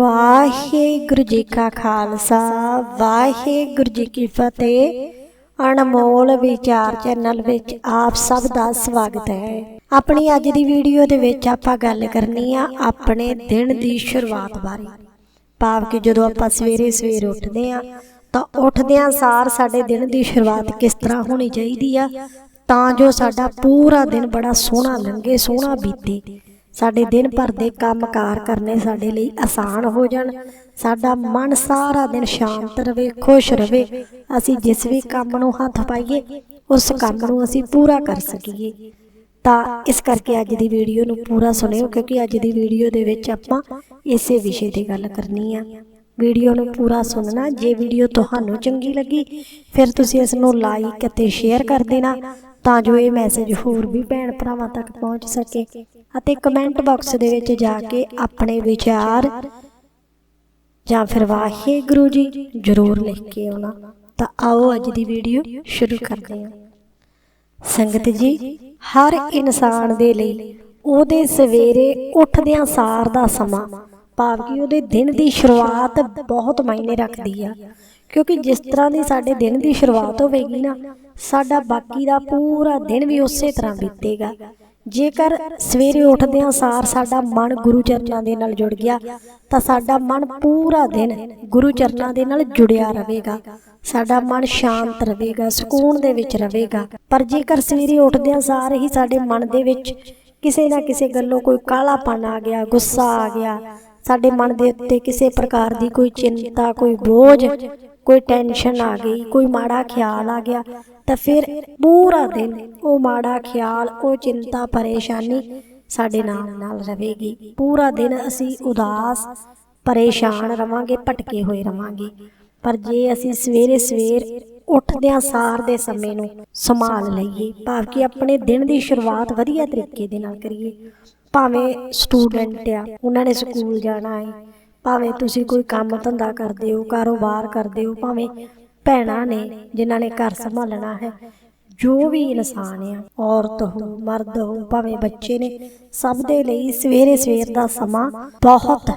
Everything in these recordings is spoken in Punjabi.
ਵਾਹਿਗੁਰੂ ਜੀ ਕਾ ਖਾਲਸਾ, ਵਾਹਿਗੁਰੂ ਜੀ ਕੀ ਫਤਿਹ। ਅਨਮੋਲ ਵਿਚਾਰ ਚੈਨਲ ਵਿੱਚ ਆਪ ਸਭ ਦਾ ਸਵਾਗਤ ਹੈ। ਆਪਣੀ ਅੱਜ ਦੀ ਵੀਡੀਓ ਦੇ ਵਿੱਚ ਆਪਾਂ ਗੱਲ ਕਰਨੀ ਆ ਆਪਣੇ ਦਿਨ ਦੀ ਸ਼ੁਰੂਆਤ ਬਾਰੇ। ਭਾਵ ਕਿ ਜਦੋਂ ਆਪਾਂ ਸਵੇਰੇ ਸਵੇਰ ਉੱਠਦੇ ਆ, ਤਾਂ ਉੱਠਦਿਆਂ ਸਾਰ ਸਾਡੇ ਦਿਨ ਦੀ ਸ਼ੁਰੂਆਤ ਕਿਸ ਤਰ੍ਹਾਂ ਹੋਣੀ ਚਾਹੀਦੀ ਆ, ਤਾਂ ਜੋ ਸਾਡਾ ਪੂਰਾ ਦਿਨ ਬੜਾ ਸੋਹਣਾ ਲੰਘੇ, ਸੋਹਣਾ ਬੀਤੇ। ਸਾਡੇ ਦਿਨ ਭਰ ਦੇ ਕੰਮਕਾਰ ਕਰਨੇ ਸਾਡੇ ਲਈ ਆਸਾਨ ਹੋ ਜਾਣ। ਸਾਡਾ ਮਨ ਸਾਰਾ ਦਿਨ ਸ਼ਾਂਤ ਰਵੇ, ਖੁਸ਼ ਰਵੇ। ਅਸੀਂ ਜਿਸ ਵੀ ਕੰਮ ਨੂੰ ਹੱਥ ਪਾਈਏ, ਉਸ ਕੰਮ ਨੂੰ ਅਸੀਂ ਪੂਰਾ ਕਰ ਸਕੀਏ। ਤਾਂ ਇਸ ਕਰਕੇ ਅੱਜ ਦੀ ਵੀਡੀਓ ਨੂੰ ਪੂਰਾ ਸੁਣਿਓ, ਕਿਉਂਕਿ ਅੱਜ ਦੀ ਵੀਡੀਓ ਦੇ ਵਿੱਚ ਆਪਾਂ ਇਸੇ ਵਿਸ਼ੇ ਤੇ ਗੱਲ ਕਰਨੀ ਆ। ਵੀਡੀਓ ਨੂੰ ਪੂਰਾ ਸੁਣਨਾ, ਜੇ ਵੀਡੀਓ ਤੁਹਾਨੂੰ ਚੰਗੀ ਲੱਗੀ, ਫਿਰ ਤੁਸੀਂ ਇਸ ਨੂੰ ਲਾਈਕ ਅਤੇ ਸ਼ੇਅਰ ਕਰ ਦੇਣਾ, ਤਾਂ ਜੋ ਇਹ ਮੈਸੇਜ ਹੋਰ ਵੀ ਭੈਣ ਭਰਾਵਾਂ ਤੱਕ ਪਹੁੰਚ ਸਕੇ। ਅਤੇ ਕਮੈਂਟ ਬਾਕਸ ਦੇ ਵਿੱਚ ਜਾ ਕੇ ਆਪਣੇ ਵਿਚਾਰ ਜਾਂ ਫਿਰ ਵਾਹਿਗੁਰੂ ਜੀ ਜ਼ਰੂਰ ਲਿਖ ਕੇ ਆਉਣਾ। ਤਾਂ ਆਓ ਅੱਜ ਦੀ ਵੀਡੀਓ ਸ਼ੁਰੂ ਕਰਦੇ ਹਾਂ। ਸੰਗਤ ਜੀ, ਹਰ ਇਨਸਾਨ ਦੇ ਲਈ ਉਹਦੇ ਸਵੇਰੇ ਉੱਠਦਿਆਂ ਸਾਰ ਦਾ ਸਮਾਂ, ਭਾਵ ਕਿ ਉਹਦੇ ਦਿਨ ਦੀ ਸ਼ੁਰੂਆਤ ਬਹੁਤ ਮਾਇਨੇ ਰੱਖਦੀ ਆ। ਕਿਉਂਕਿ ਜਿਸ ਤਰ੍ਹਾਂ ਦੀ ਸਾਡੇ ਦਿਨ ਦੀ ਸ਼ੁਰੂਆਤ ਹੋਵੇਗੀ ਨਾ, ਸਾਡਾ ਬਾਕੀ ਦਾ ਪੂਰਾ ਦਿਨ ਵੀ ਉਸੇ ਤਰ੍ਹਾਂ ਬੀਤੇਗਾ। ਜੇਕਰ ਸਵੇਰੇ ਉੱਠਦਿਆਂ ਸਾਰ ਸਾਡਾ ਮਨ ਗੁਰੂ ਚਰਨਾਂ ਦੇ ਨਾਲ ਜੁੜ ਗਿਆ, ਤਾਂ ਸਾਡਾ ਮਨ ਪੂਰਾ ਦਿਨ ਗੁਰੂ ਚਰਨਾਂ ਦੇ ਨਾਲ ਜੁੜਿਆ ਰਹੇਗਾ। ਸਾਡਾ ਮਨ ਸ਼ਾਂਤ ਰਹੇਗਾ, ਸਕੂਨ ਦੇ ਵਿੱਚ ਰਹੇਗਾ। ਪਰ ਜੇਕਰ ਸਵੇਰੇ ਉੱਠਦਿਆਂ ਸਾਰ ਹੀ ਸਾਡੇ ਮਨ ਦੇ ਵਿੱਚ ਕਿਸੇ ਨਾ ਕਿਸੇ ਗੱਲੋਂ ਕੋਈ ਕਾਲਾਪਨ ਆ ਗਿਆ, ਗੁੱਸਾ ਆ ਗਿਆ, ਸਾਡੇ ਮਨ ਦੇ ਉੱਤੇ ਕਿਸੇ ਪ੍ਰਕਾਰ ਦੀ ਕੋਈ ਚਿੰਤਾ, ਕੋਈ ਬੋਝ ਕੋਈ ਟੈਨਸ਼ਨ ਆ ਗਈ, ਕੋਈ ਮਾੜਾ ਖਿਆਲ ਆ ਗਿਆ, ਤਾਂ ਫਿਰ ਪੂਰਾ ਦਿਨ ਉਹ ਮਾੜਾ ਖਿਆਲ, ਉਹ ਚਿੰਤਾ, ਪਰੇਸ਼ਾਨੀ ਸਾਡੇ ਨਾਲ ਨਾਲ ਰਹੇਗੀ। ਪੂਰਾ ਦਿਨ ਅਸੀਂ ਉਦਾਸ, ਪਰੇਸ਼ਾਨ ਰਵਾਂਗੇ, ਭਟਕੇ ਹੋਏ ਰਵਾਂਗੇ। ਪਰ ਜੇ ਅਸੀਂ ਸਵੇਰੇ ਸਵੇਰ ਉੱਠਦਿਆਂ ਸਾਰ ਦੇ ਸਮੇਂ ਨੂੰ ਸੰਭਾਲ ਲਈਏ, ਭਾਵ ਕਿ ਆਪਣੇ ਦਿਨ ਦੀ ਸ਼ੁਰੂਆਤ ਵਧੀਆ ਤਰੀਕੇ ਦੇ ਨਾਲ ਕਰੀਏ, ਭਾਵੇਂ ਸਟੂਡੈਂਟ ਆ, ਉਹਨਾਂ ਨੇ ਸਕੂਲ ਜਾਣਾ ਹੈ ਭਾਵੇਂ ਤੁਸੀਂ ਕੋਈ ਕੰਮ ਧੰਦਾ ਕਰਦੇ ਹੋ, ਕਾਰੋਬਾਰ ਕਰਦੇ ਹੋ, ਭਾਵੇਂ ਭੈਣਾਂ ਨੇ ਜਿਨ੍ਹਾਂ ਨੇ ਘਰ ਸੰਭਾਲਣਾ ਹੈ, ਜੋ ਵੀ ਇਨਸਾਨ ਆ ਔਰਤ ਹੋ, ਮਰਦ ਹੋ, ਭਾਵੇਂ ਬੱਚੇ ਨੇ, ਸਭ ਦੇ ਲਈ ਸਵੇਰੇ ਸਵੇਰ ਦਾ ਸਮਾਂ ਬਹੁਤ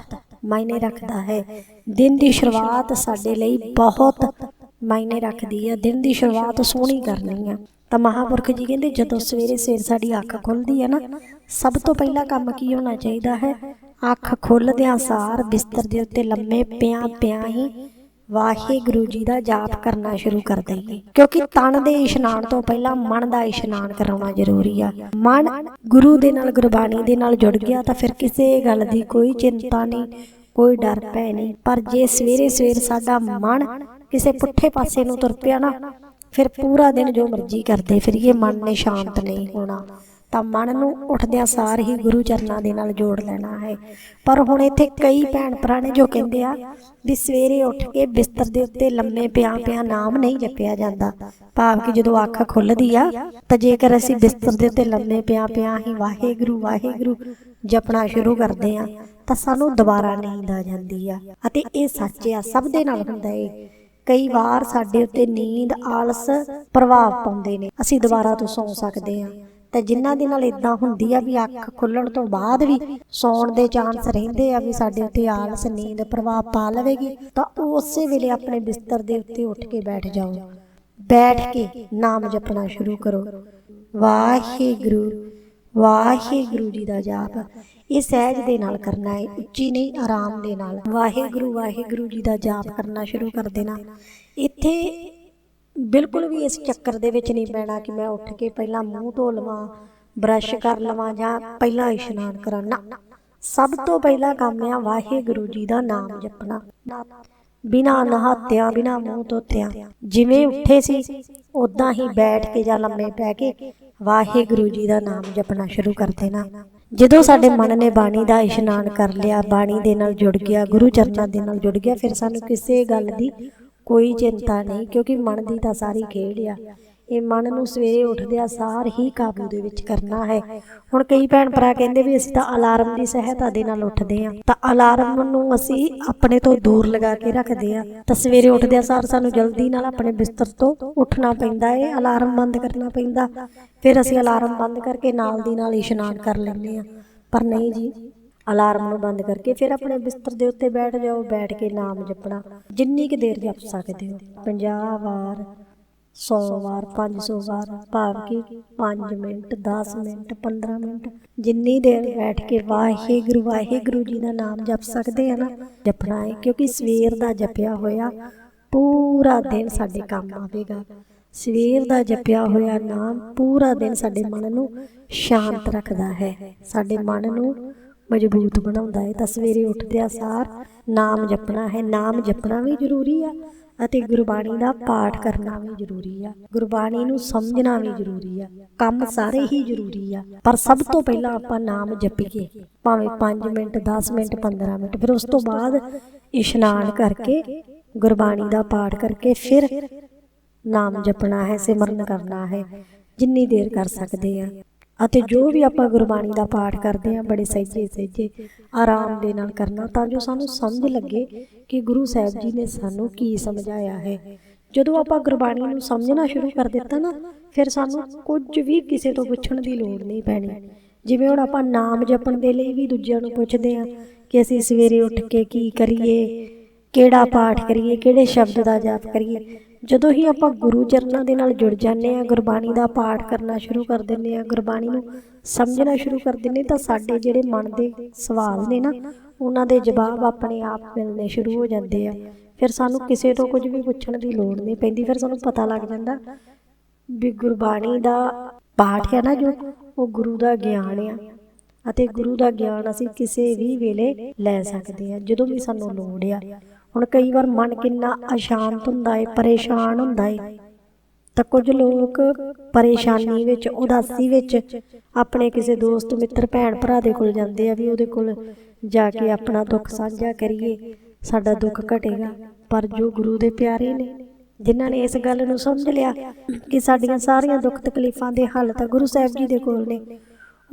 ਮਾਇਨੇ ਰੱਖਦਾ ਹੈ। ਦਿਨ ਦੀ ਸ਼ੁਰੂਆਤ ਸਾਡੇ ਲਈ ਬਹੁਤ ਮਾਇਨੇ ਰੱਖਦੀ ਹੈ। ਦਿਨ ਦੀ ਸ਼ੁਰੂਆਤ ਸੋਹਣੀ ਕਰਨੀ ਆ ਤਾਂ ਮਹਾਪੁਰਖ ਜੀ ਕਹਿੰਦੇ, ਜਦੋਂ ਸਵੇਰੇ ਸਵੇਰ ਸਾਡੀ ਅੱਖ ਖੁੱਲਦੀ ਹੈ ਨਾ, ਸਭ ਤੋਂ ਪਹਿਲਾ ਕੰਮ ਕੀ ਹੋਣਾ ਚਾਹੀਦਾ ਹੈ? ਅੱਖ ਖੁੱਲਦਿਆਂ ਸਾਰ ਬਿਸਤਰ ਦੇ ਉੱਤੇ ਲੰਮੇ ਪਿਆਂ ਪਿਆਂ ਹੀ ਵਾਹਿਗੁਰੂ ਜੀ ਦਾ ਜਾਪ ਕਰਨਾ ਸ਼ੁਰੂ ਕਰ ਦਈਏ ਕਿਉਂਕਿ ਤਨ ਦੇ ਇਸ਼ਨਾਨ ਤੋਂ ਪਹਿਲਾਂ ਮਨ ਦਾ ਇਸ਼ਨਾਨ ਕਰਾਉਣਾ ਜ਼ਰੂਰੀ ਆ। ਮਨ ਗੁਰੂ ਦੇ ਨਾਲ, ਗੁਰਬਾਣੀ ਦੇ ਨਾਲ ਜੁੜ ਗਿਆ ਤਾਂ ਫਿਰ ਕਿਸੇ ਗੱਲ ਦੀ ਕੋਈ ਚਿੰਤਾ ਨਹੀਂ, ਕੋਈ ਡਰ ਭੈ ਨਹੀਂ। ਪਰ ਜੇ ਸਵੇਰੇ ਸਵੇਰ ਸਾਡਾ ਮਨ ਕਿਸੇ ਪੁੱਠੇ ਪਾਸੇ ਨੂੰ ਤੁਰ ਪਿਆ ਨਾ, ਫਿਰ ਪੂਰਾ ਦਿਨ ਜੋ ਮਰਜ਼ੀ ਕਰਦੇ ਫਿਰ ਇਹ ਮਨ ਨੇ ਸ਼ਾਂਤ ਨਹੀਂ ਹੋਣਾ। ਤਾਂ ਮਨ ਨੂੰ ਉੱਠਦਿਆਂ ਸਾਰ ਹੀ ਗੁਰੂ ਚਰਨਾਂ ਦੇ ਨਾਲ ਜੋੜ ਲੈਣਾ ਹੈ। ਪਰ ਹੁਣ ਇੱਥੇ ਕਈ ਭੈਣ ਭਰਾ ਨੇ ਜੋ ਕਹਿੰਦੇ ਆ ਵੀ ਸਵੇਰੇ ਉੱਠ ਕੇ ਬਿਸਤਰ ਦੇ ਉੱਤੇ ਲੰਮੇ ਪਿਆ ਪਿਆ ਨਾਮ ਨਹੀਂ ਜਪਿਆ ਜਾਂਦਾ। ਭਾਵ ਕਿ ਜਦੋਂ ਅੱਖ ਖੁੱਲਦੀ ਆ, ਤਾਂ ਜੇਕਰ ਅਸੀਂ ਬਿਸਤਰ ਦੇ ਉੱਤੇ ਲੰਮੇ ਪਿਆ ਪਿਆ ਹੀ ਵਾਹਿਗੁਰੂ ਵਾਹਿਗੁਰੂ ਜਪਣਾ ਸ਼ੁਰੂ ਕਰਦੇ ਆ, ਤਾਂ ਸਾਨੂੰ ਦੁਬਾਰਾ ਨੀਂਦ ਆ ਜਾਂਦੀ ਆ। ਅਤੇ ਇਹ ਸੱਚ ਆ, ਸਭ ਦੇ ਨਾਲ ਹੁੰਦਾ ਏ। ਕਈ ਵਾਰ ਸਾਡੇ ਉੱਤੇ ਨੀਂਦ, ਆਲਸ, ਪ੍ਰਭਾਵ ਪਾਉਂਦੇ ਨੇ। ਅਸੀਂ ਦੁਬਾਰਾ ਤੋਂ ਸੌਂ ਸਕਦੇ ਹਾਂ ਤੇ ਜਿਨ੍ਹਾਂ ਦੇ ਨਾਲ ਇਦਾਂ ਹੁੰਦੀ ਆ ਵੀ ਅੱਖ ਖੁੱਲਣ ਤੋਂ ਬਾਅਦ ਵੀ ਸੌਣ ਦੇ ਚਾਂਸ ਰਹਿੰਦੇ ਆ ਵੀ ਸਾਡੇ ਉੱਤੇ ਆਲਸ, ਨੀਂਦ, ਪ੍ਰਭਾਵ ਪਾ ਲਵੇਗੀ, ਤਾਂ ਉਸੇ ਵੇਲੇ ਆਪਣੇ ਬਿਸਤਰ ਦੇ ਉੱਤੇ ਉੱਠ ਕੇ ਬੈਠ ਜਾਓ। ਬੈਠ ਕੇ ਨਾਮ ਜਪਣਾ ਸ਼ੁਰੂ ਕਰੋ। ਵਾਹਿਗੁਰੂ ਵਾਹਿਗੁਰੂ ਜੀ ਦਾ ਜਾਪ। ਇਹ ਸਹਿਜ ਦੇ ਨਾਲ ਕਰਨਾ ਹੈ, ਉੱਚੀ ਨਹੀਂ, ਆਰਾਮ ਦੇ ਨਾਲ। ਵਾਹਿਗੁਰੂ ਵਾਹਿਗੁਰੂ ਜੀ ਦਾ ਜਾਪ ਕਰਨਾ ਸ਼ੁਰੂ ਕਰ ਦੇਣਾ। ਇੱਥੇ ਬਿਲਕੁਲ ਵੀ ਇਸ ਚੱਕਰ ਦੇ ਵਿੱਚ ਨਹੀਂ ਪੈਣਾ ਕਿ ਮੈਂ ਉੱਠ ਕੇ ਪਹਿਲਾਂ ਮੂੰਹ ਧੋ ਲਵਾਂ, ਬਰਸ਼ ਕਰ ਲਵਾਂ ਜਾਂ ਪਹਿਲਾਂ ਇਸ਼ਨਾਨ ਕਰਾਂ ਨਾ ਸਭ ਤੋਂ ਪਹਿਲਾ ਕੰਮ ਆ ਵਾਹਿਗੁਰੂ ਜੀ ਦਾ ਨਾਮ ਜਪਣਾ। ਬਿਨਾ ਨਹਾਤਿਆਂ, ਬਿਨਾ ਮੂੰਹ ਧੋਤਿਆਂ, ਜਿਵੇਂ ਉੱਠੇ ਸੀ ਉਦਾਂ ਹੀ ਬੈਠ ਕੇ ਜਾਂ ਲੰਮੇ ਪੈ ਕੇ ਵਾਹਿਗੁਰੂ ਜੀ ਦਾ ਨਾਮ ਜਪਣਾ ਸ਼ੁਰੂ ਕਰ ਦੇਣਾ। ਜਦੋਂ ਸਾਡੇ ਮਨ ਨੇ ਬਾਣੀ ਦਾ ਇਸ਼ਨਾਨ ਕਰ ਲਿਆ, ਬਾਣੀ ਦੇ ਨਾਲ ਜੁੜ ਗਿਆ, ਗੁਰੂ ਚਰਨਾਂ ਦੇ ਨਾਲ ਜੁੜ ਗਿਆ, ਫਿਰ ਸਾਨੂੰ ਕਿਸੇ ਗੱਲ ਦੀ ਕੋਈ ਚਿੰਤਾ ਨਹੀਂ ਕਿਉਂਕਿ ਮਨ ਦੀ ਤਾਂ ਸਾਰੀ ਖੇਡ ਆ। ਇਹ ਮਨ ਨੂੰ ਸਵੇਰੇ ਉੱਠਦਿਆਂ ਸਾਰ ਹੀ ਕਾਬੂ ਦੇ ਵਿੱਚ ਕਰਨਾ ਹੈ। ਹੁਣ ਕਈ ਭੈਣ ਭਰਾ ਕਹਿੰਦੇ ਵੀ ਅਸੀਂ ਤਾਂ ਅਲਾਰਮ ਦੀ ਸਹਾਇਤਾ ਦੇ ਨਾਲ ਉੱਠਦੇ ਹਾਂ। ਤਾਂ ਅਲਾਰਮ ਨੂੰ ਅਸੀਂ ਆਪਣੇ ਤੋਂ ਦੂਰ ਲਗਾ ਕੇ ਰੱਖਦੇ ਹਾਂ। ਤਾਂ ਸਵੇਰੇ ਉੱਠਦਿਆਂ ਸਾਰ ਸਾਨੂੰ ਜਲਦੀ ਨਾਲ ਆਪਣੇ ਬਿਸਤਰ ਤੋਂ ਉੱਠਣਾ ਪੈਂਦਾ ਹੈ ਅਲਾਰਮ ਬੰਦ ਕਰਨਾ ਪੈਂਦਾ। ਫਿਰ ਅਸੀਂ ਅਲਾਰਮ ਬੰਦ ਕਰਕੇ ਨਾਲ ਦੀ ਨਾਲ ਇਸ਼ਨਾਨ ਕਰ ਲੈਂਦੇ ਹਾਂ। ਪਰ ਨਹੀਂ ਜੀ ਅਲਾਰਮ ਨੂੰ ਬੰਦ ਕਰਕੇ ਫਿਰ ਆਪਣੇ ਬਿਸਤਰ ਦੇ ਉੱਤੇ ਬੈਠ ਜਾਓ, ਬੈਠ ਕੇ ਨਾਮ ਜਪਣਾ। ਜਿੰਨੀ ਕੁ ਦੇਰ ਜਪ ਸਕਦੇ ਹੋ। 50 ਵਾਰ 100 ਵਾਰ 500 ਵਾਰ, ਭਾਵ ਕਿ 5 ਮਿੰਟ 10 ਮਿੰਟ 15 ਮਿੰਟ, ਜਿੰਨੀ ਦੇਰ ਬੈਠ ਕੇ ਵਾਹਿਗੁਰੂ ਵਾਹਿਗੁਰੂ ਜੀ ਦਾ ਨਾਮ ਜਪ ਸਕਦੇ ਆ ਨਾ, ਜਪਣਾ ਹੈ। ਕਿਉਂਕਿ ਸਵੇਰ ਦਾ ਜਪਿਆ ਹੋਇਆ ਪੂਰਾ ਦਿਨ ਸਾਡੇ ਕੰਮ ਆਵੇਗਾ। ਸਵੇਰ ਦਾ ਜਪਿਆ ਹੋਇਆ ਨਾਮ ਪੂਰਾ ਦਿਨ ਸਾਡੇ ਮਨ ਨੂੰ ਸ਼ਾਂਤ ਰੱਖਦਾ ਹੈ। ਸਾਡੇ ਮਨ ਨੂੰ ਮਜ਼ਬੂਤ ਬਣਾਉਂਦਾ ਹੈ। ਤਾਂ ਸਵੇਰੇ ਉੱਠਦਿਆਂ ਸਾਰ ਨਾਮ ਜਪਣਾ ਹੈ। ਨਾਮ ਜਪਣਾ ਵੀ ਜ਼ਰੂਰੀ ਆ ਅਤੇ ਗੁਰਬਾਣੀ ਦਾ ਪਾਠ ਕਰਨਾ ਵੀ ਜ਼ਰੂਰੀ ਆ। ਗੁਰਬਾਣੀ ਨੂੰ ਸਮਝਣਾ ਵੀ ਜ਼ਰੂਰੀ ਆ। ਕੰਮ ਸਾਰੇ ਹੀ ਜ਼ਰੂਰੀ ਆ। ਪਰ ਸਭ ਤੋਂ ਪਹਿਲਾਂ ਆਪਾਂ ਨਾਮ ਜਪੀਏ। ਭਾਵੇਂ 5 ਮਿੰਟ 10 ਮਿੰਟ 15 ਮਿੰਟ, ਫਿਰ ਉਸ ਤੋਂ ਬਾਅਦ ਇਸ਼ਨਾਨ ਕਰਕੇ ਗੁਰਬਾਣੀ ਦਾ ਪਾਠ ਕਰਕੇ ਫਿਰ ਨਾਮ ਜਪਣਾ ਹੈ, ਸਿਮਰਨ ਕਰਨਾ ਹੈ। ਜਿੰਨੀ ਦੇਰ ਕਰ ਸਕਦੇ ਆ। ਅਤੇ ਜੋ ਵੀ ਆਪਾਂ ਗੁਰਬਾਣੀ ਦਾ ਪਾਠ ਕਰਦੇ ਆ ਬੜੇ ਸਹਿਜੇ ਸਹਿਜੇ ਆਰਾਮ ਦੇ ਨਾਲ ਕਰਨਾ ਤਾਂ ਜੋ ਸਾਨੂੰ ਸਮਝ ਲੱਗੇ ਕਿ ਗੁਰੂ ਸਾਹਿਬ ਜੀ ਨੇ ਸਾਨੂੰ ਕੀ ਸਮਝਾਇਆ ਹੈ। ਜਦੋਂ ਆਪਾਂ ਗੁਰਬਾਣੀ ਨੂੰ ਸਮਝਣਾ ਸ਼ੁਰੂ ਕਰ ਦਿੱਤਾ ਨਾ ਫਿਰ ਸਾਨੂੰ ਕੁਝ ਵੀ ਕਿਸੇ ਤੋਂ ਪੁੱਛਣ ਦੀ ਲੋੜ ਨਹੀਂ ਪੈਣੀ। ਜਿਵੇਂ ਹੁਣ ਆਪਾਂ ਨਾਮ ਜਪਣ ਦੇ ਲਈ ਵੀ ਦੂਜਿਆਂ ਨੂੰ ਪੁੱਛਦੇ ਆ ਕਿ ਅਸੀਂ ਸਵੇਰੇ ਉੱਠ ਕੇ ਕੀ ਕਰੀਏ ਕਿਹੜਾ ਪਾਠ ਕਰੀਏ ਕਿਹੜੇ ਸ਼ਬਦ ਦਾ ਜਾਪ ਕਰੀਏ। ਜਦੋਂ ਹੀ ਆਪਾਂ ਗੁਰੂ ਚਰਨਾਂ ਦੇ ਨਾਲ ਜੁੜ ਜਾਂਦੇ ਆ ਗੁਰਬਾਣੀ ਦਾ ਪਾਠ ਕਰਨਾ ਸ਼ੁਰੂ ਕਰ ਦਿੰਦੇ ਆ ਗੁਰਬਾਣੀ ਨੂੰ ਸਮਝਣਾ ਸ਼ੁਰੂ ਕਰ ਦਿੰਦੇ ਤਾਂ ਸਾਡੇ ਜਿਹੜੇ ਮਨ ਦੇ ਸਵਾਲ ਨੇ ਨਾ, ਉਹਨਾਂ ਦੇ ਜਵਾਬ ਆਪਣੇ ਆਪ ਮਿਲਣੇ ਸ਼ੁਰੂ ਹੋ ਜਾਂਦੇ ਆ। ਫਿਰ ਸਾਨੂੰ ਕਿਸੇ ਤੋਂ ਕੁਝ ਵੀ ਪੁੱਛਣ ਦੀ ਲੋੜ ਨਹੀਂ ਪੈਂਦੀ, ਫਿਰ ਸਾਨੂੰ ਪਤਾ ਲੱਗ ਜਾਂਦਾ ਵੀ ਗੁਰਬਾਣੀ ਦਾ ਪਾਠ ਹੈ ਨਾ ਜੋ, ਉਹ ਗੁਰੂ ਦਾ ਗਿਆਨ ਆ ਅਤੇ ਗੁਰੂ ਦਾ ਗਿਆਨ ਅਸੀਂ ਕਿਸੇ ਵੀ ਵੇਲੇ ਲੈ ਸਕਦੇ ਆ ਜਦੋਂ ਵੀ ਸਾਨੂੰ ਲੋੜ ਆ। ਹੁਣ ਕਈ ਵਾਰ ਮਨ ਕਿੰਨਾ ਅਸ਼ਾਂਤ ਹੁੰਦਾ ਏ, ਪਰੇਸ਼ਾਨ ਹੁੰਦਾ ਏ। ਤਾਂ ਕੁਝ ਲੋਕ ਪਰੇਸ਼ਾਨੀ ਵਿੱਚ, ਉਦਾਸੀ ਵਿੱਚ ਆਪਣੇ ਕਿਸੇ ਦੋਸਤ, ਮਿੱਤਰ, ਭੈਣ, ਭਰਾ ਦੇ ਕੋਲ ਜਾਂਦੇ ਆ ਵੀ ਉਹਦੇ ਕੋਲ ਜਾ ਕੇ ਆਪਣਾ ਦੁੱਖ ਸਾਂਝਾ ਕਰੀਏ, ਸਾਡਾ ਦੁੱਖ ਘਟੇਗਾ। ਪਰ ਜੋ ਗੁਰੂ ਦੇ ਪਿਆਰੇ ਨੇ, ਜਿਨ੍ਹਾਂ ਨੇ ਇਸ ਗੱਲ ਨੂੰ ਸਮਝ ਲਿਆ ਕਿ ਸਾਡੀਆਂ ਸਾਰੀਆਂ ਦੁੱਖ ਤਕਲੀਫਾਂ ਦੇ ਹੱਲ ਤਾਂ ਗੁਰੂ ਸਾਹਿਬ ਜੀ ਦੇ ਕੋਲ ਨੇ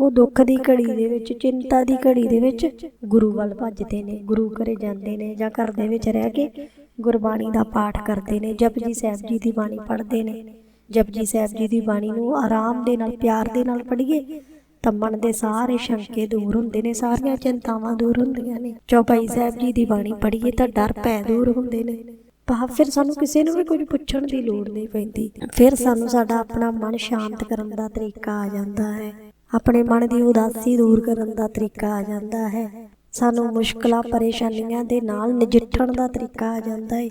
ਉਹ ਦੁੱਖ ਦੀ ਘੜੀ ਦੇ ਵਿੱਚ ਚਿੰਤਾ ਦੀ ਘੜੀ ਦੇ ਵਿੱਚ ਗੁਰੂ ਵੱਲ ਭੱਜਦੇ ਨੇ ਗੁਰੂ ਘਰੇ ਜਾਂਦੇ ਨੇ ਜਾਂ ਘਰ ਦੇ ਵਿੱਚ ਰਹਿ ਕੇ ਗੁਰਬਾਣੀ ਦਾ ਪਾਠ ਕਰਦੇ ਨੇ ਜਪਜੀ ਸਾਹਿਬ ਜੀ ਦੀ ਬਾਣੀ ਪੜ੍ਹਦੇ ਨੇ ਜਪਜੀ ਸਾਹਿਬ ਜੀ ਦੀ ਬਾਣੀ ਨੂੰ ਆਰਾਮ ਦੇ ਨਾਲ ਪਿਆਰ ਦੇ ਨਾਲ ਪੜ੍ਹੀਏ ਤਾਂ ਮਨ ਦੇ ਸਾਰੇ ਸ਼ੰਕੇ ਦੂਰ ਹੁੰਦੇ ਨੇ ਸਾਰੀਆਂ ਚਿੰਤਾਵਾਂ ਦੂਰ ਹੁੰਦੀਆਂ ਨੇ ਚੌਪਾਈ ਸਾਹਿਬ ਜੀ ਦੀ ਬਾਣੀ ਪੜ੍ਹੀਏ ਤਾਂ ਡਰ ਭੈ ਦੂਰ ਹੁੰਦੇ ਨੇ। ਤਾਂ ਫਿਰ ਸਾਨੂੰ ਕਿਸੇ ਨੂੰ ਵੀ ਕੁਝ ਪੁੱਛਣ ਦੀ ਲੋੜ ਨਹੀਂ ਪੈਂਦੀ ਫਿਰ ਸਾਨੂੰ ਸਾਡਾ ਆਪਣਾ ਮਨ ਸ਼ਾਂਤ ਕਰਨ ਦਾ ਤਰੀਕਾ ਆ ਜਾਂਦਾ ਹੈ ਆਪਣੇ ਮਨ ਦੀ ਉਦਾਸੀ ਦੂਰ ਕਰਨ ਦਾ ਤਰੀਕਾ ਆ ਜਾਂਦਾ ਹੈ। ਸਾਨੂੰ ਮੁਸ਼ਕਲਾਂ, ਪਰੇਸ਼ਾਨੀਆਂ ਦੇ ਨਾਲ ਨਜਿੱਠਣ ਦਾ ਤਰੀਕਾ ਆ ਜਾਂਦਾ ਹੈ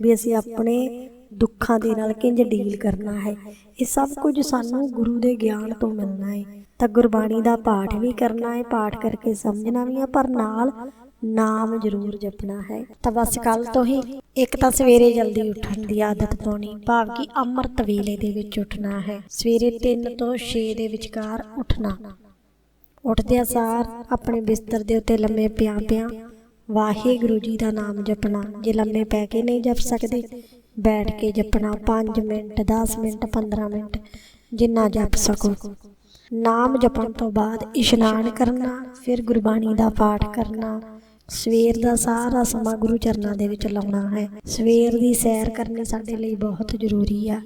ਵੀ ਅਸੀਂ ਆਪਣੇ ਦੁੱਖਾਂ ਦੇ ਨਾਲ ਕਿੰਜ ਡੀਲ ਕਰਨਾ ਹੈ। ਇਹ ਸਭ ਕੁਝ ਸਾਨੂੰ ਗੁਰੂ ਦੇ ਗਿਆਨ ਤੋਂ ਮਿਲਣਾ ਹੈ ਤਾਂ ਗੁਰਬਾਣੀ ਦਾ ਪਾਠ ਵੀ ਕਰਨਾ ਹੈ ਪਾਠ ਕਰਕੇ ਸਮਝਣਾ ਵੀ ਹੈ ਪਰ ਨਾਲ ਨਾਮ ਜ਼ਰੂਰ ਜਪਣਾ ਹੈ। ਤਾਂ ਬਸ ਕੱਲ ਤੋਂ ਹੀ ਇੱਕ ਤਾਂ ਸਵੇਰੇ ਜਲਦੀ ਉੱਠਣ ਦੀ ਆਦਤ ਪਾਉਣੀ ਭਾਵ ਕਿ ਅੰਮ੍ਰਿਤ ਵੇਲੇ ਦੇ ਵਿੱਚ ਉੱਠਣਾ ਹੈ। ਸਵੇਰੇ 3 ਤੋਂ 6 ਦੇ ਵਿਚਕਾਰ ਉੱਠਣਾ। ਉੱਠਦਿਆਂ ਸਾਰ ਆਪਣੇ ਬਿਸਤਰ ਦੇ ਉੱਤੇ ਲੰਮੇ ਪਿਆ ਪਿਆ ਵਾਹਿਗੁਰੂ ਜੀ ਦਾ ਨਾਮ ਜਪਣਾ। ਜੇ ਲੰਮੇ ਪੈ ਕੇ ਨਹੀਂ ਜਪ ਸਕਦੇ ਬੈਠ ਕੇ ਜਪਣਾ 5 ਮਿੰਟ 10 ਮਿੰਟ 15 ਮਿੰਟ ਜਿੰਨਾ ਜਪ ਸਕੋ। ਨਾਮ ਜਪਣ ਤੋਂ ਬਾਅਦ ਇਸ਼ਨਾਨ ਕਰਨਾ ਫਿਰ ਗੁਰਬਾਣੀ ਦਾ ਪਾਠ ਕਰਨਾ ਸਵੇਰ ਦਾ ਸਾਰਾ ਸਮਾਂ ਗੁਰੂ ਚਰਨਾਂ ਦੇ ਵਿੱਚ ਲਾਉਣਾ ਹੈ। ਸਵੇਰ ਦੀ ਸੈਰ ਕਰਨੀ ਸਾਡੇ ਲਈ ਬਹੁਤ ਜ਼ਰੂਰੀ ਆ।